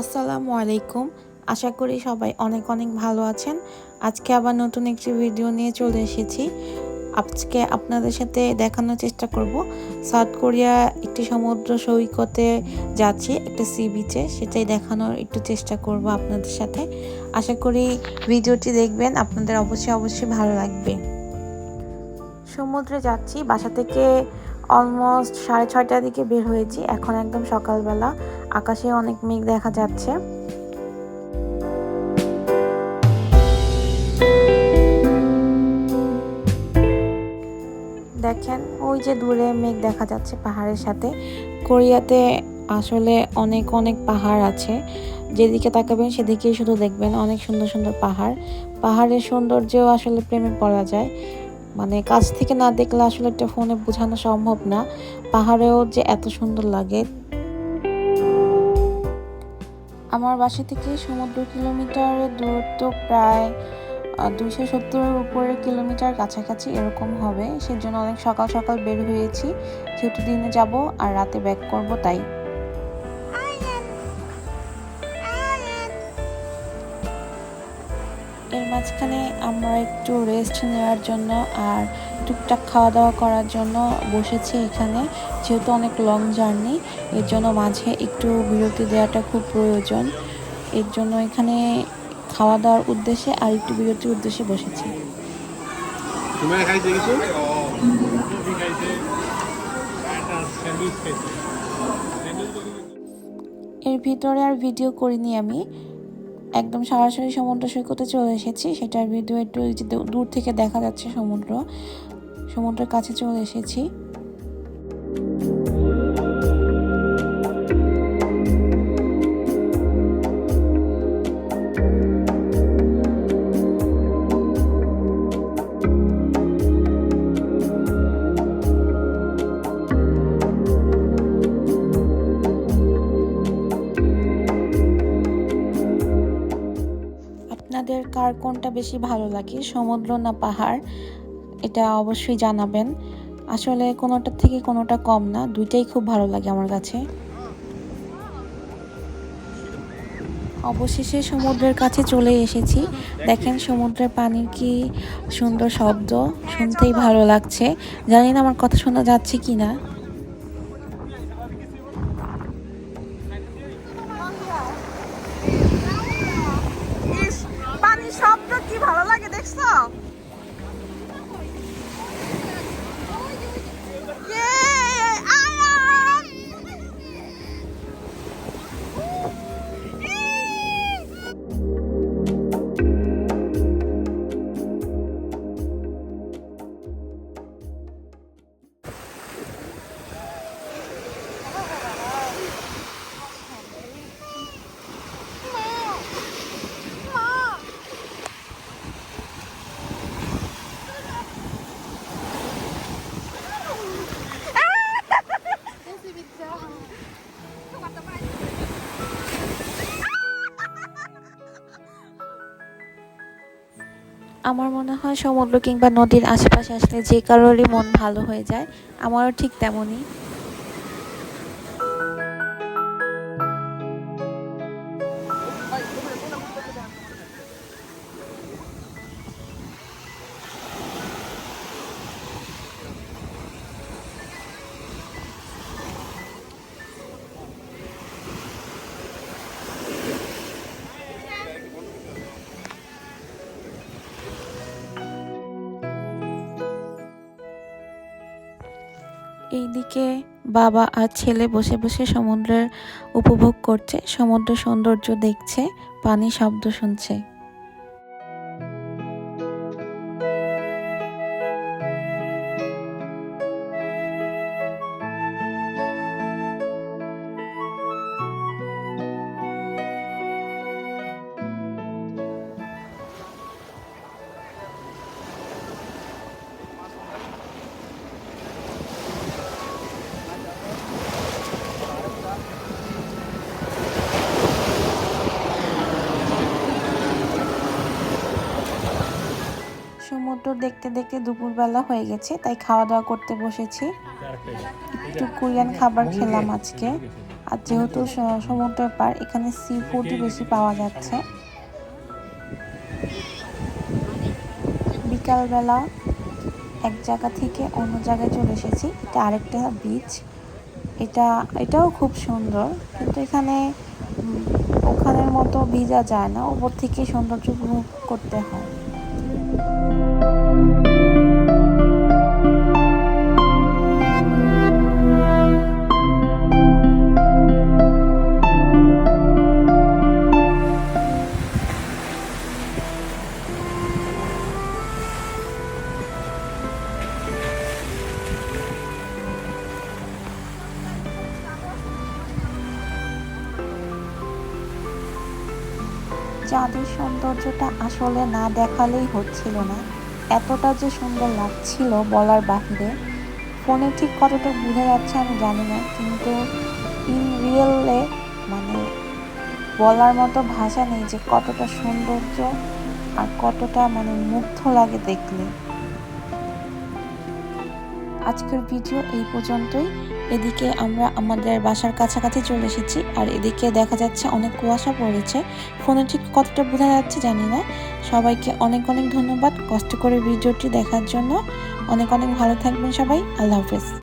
আসসালামু আলাইকুম। আশা করি সবাই অনেক অনেক ভালো আছেন। আজকে আবার নতুন একটি ভিডিও নিয়ে চলে এসেছি। আজকে আপনাদের সাথে দেখানোর চেষ্টা করব। সাউথ কোরিয়া একটি সমুদ্র সৈকতে যাচ্ছি, একটা সি বিচে। সেটাই দেখানোর একটু চেষ্টা করব আপনাদের সাথে। আশা করি ভিডিওটি দেখবেন, আপনাদের অবশ্যই অবশ্যই ভালো লাগবে। সমুদ্রে যাচ্ছি, বাসা থেকে অলমোস্ট সাড়ে ছয়টার দিকে বের হয়েছি, এখন একদম সকালবেলা। আকাশে অনেক মেঘ দেখা যাচ্ছে। দেখেন, ওই যে দূরে মেঘ দেখা যাচ্ছে পাহাড়ের সাথে। কোরিয়াতে আসলে অনেক অনেক পাহাড় আছে। যেদিকে তাকাবেন সেদিকেই শুধু দেখবেন অনেক সুন্দর সুন্দর পাহাড়। পাহাড়ের সৌন্দর্য আসলে প্রেমে পড়া যায়। মানে কাছ থেকে না দেখলে আসলে একটা ফোনে বোঝানো সম্ভব না। পাহাড়েও যে এত সুন্দর লাগে আমার বাসা থেকে সমুদ্র কিলোমিটারের দূরত্ব প্রায় দুইশো সত্তরের উপরে কিলোমিটার কাছাকাছি এরকম হবে। সেজন্য অনেক সকাল সকাল বের হয়েছি। যেহেতু দিনে যাব আর রাতে ব্যাক করব, তাই মাঝখানে আমরা একটু রেস্ট নেওয়ার জন্য আর টুকটাক খাওয়া দাওয়া করার জন্য বসেছি এখানে। যেহেতু অনেক লং জার্নি এর জন্য মাঝে একটু বিরতি দেওয়াটা খুব প্রয়োজন। এর জন্য এখানে খাওয়া দাওয়ার উদ্দেশ্যে আর একটু বিরতির উদ্দেশ্যে বসেছি। এর ভিতরে আর ভিডিও করিনি আমি। একদম সরাসরি সমুদ্র সৈকতে চলে এসেছি। সেটার ভিডিও একটু দূর থেকে দেখা যাচ্ছে সমুদ্র। সমুদ্রের কাছে চলে এসেছি। কার কোনটা বেশি ভালো লাগে, সমুদ্র না পাহাড়? এটা অবশ্যই জানাবেন। আসলে কোনোটার থেকে কোনোটা কম না, দুইটাই খুব ভালো লাগে আমার কাছে। অবশেষে সমুদ্রের কাছে চলে এসেছি। দেখেন সমুদ্রের পানির কি সুন্দর শব্দ, শুনতেই ভালো লাগছে। জানি না আমার কথা শোনা যাচ্ছে কি না আমার মনে হয় সমুদ্র কিংবা নদীর আশেপাশে আসলে যে কারোরই মন ভালো হয়ে যায়, আমারও ঠিক তেমনই। এইদিকে বাবা আর ছেলে বসে বসে সমুদ্রের উপভোগ করছে। সমুদ্র সৌন্দর্য দেখছে, পানি শব্দ শুনছে। সমুদ্র দেখতে দেখতে দুপুরবেলা হয়ে গেছে, তাই খাওয়া দাওয়া করতে বসেছি। একটু কোরিয়ান খাবার খেলাম আজকে। আর যেহেতু সমুদ্রের পার এখানে সি ফুডই বেশি পাওয়া যাচ্ছে। বিকালবেলা এক জায়গা থেকে অন্য জায়গায় চলে এসেছি। এটা আরেকটা বিচ এটা, এটাও খুব সুন্দর। কিন্তু এখানে ওখানের মতো ভিজা যায় না। ওপর থেকে সৌন্দর্য উপভোগ করতে হয়। চাঁদের সৌন্দর্যটা আসলে না দেখালেই হচ্ছিল না। এতটা যে সুন্দর লাগছিল বলার বাহিরে, ফোনে ঠিক কতটা বোঝা যাচ্ছে আমি জানি না, কিন্তু ইন রিয়েলে মানে বলার মতো ভাষা নেই যে কতটা সৌন্দর্য আর কতটা মানে মুগ্ধ লাগে দেখলে। আজকের ভিডিও এই পর্যন্তই। এদিকে আমরা আমাদের বাসার কাছাকাছি চলে এসেছি, আর এদিকে দেখা যাচ্ছে অনেক কুয়াশা পড়েছে। ফোনে ঠিক কতটা বোঝা যাচ্ছে জানি না। সবাইকে অনেক অনেক ধন্যবাদ কষ্ট করে ভিডিওটি দেখার জন্য। অনেক অনেক ভালো থাকবেন সবাই। আল্লাহ হাফেজ।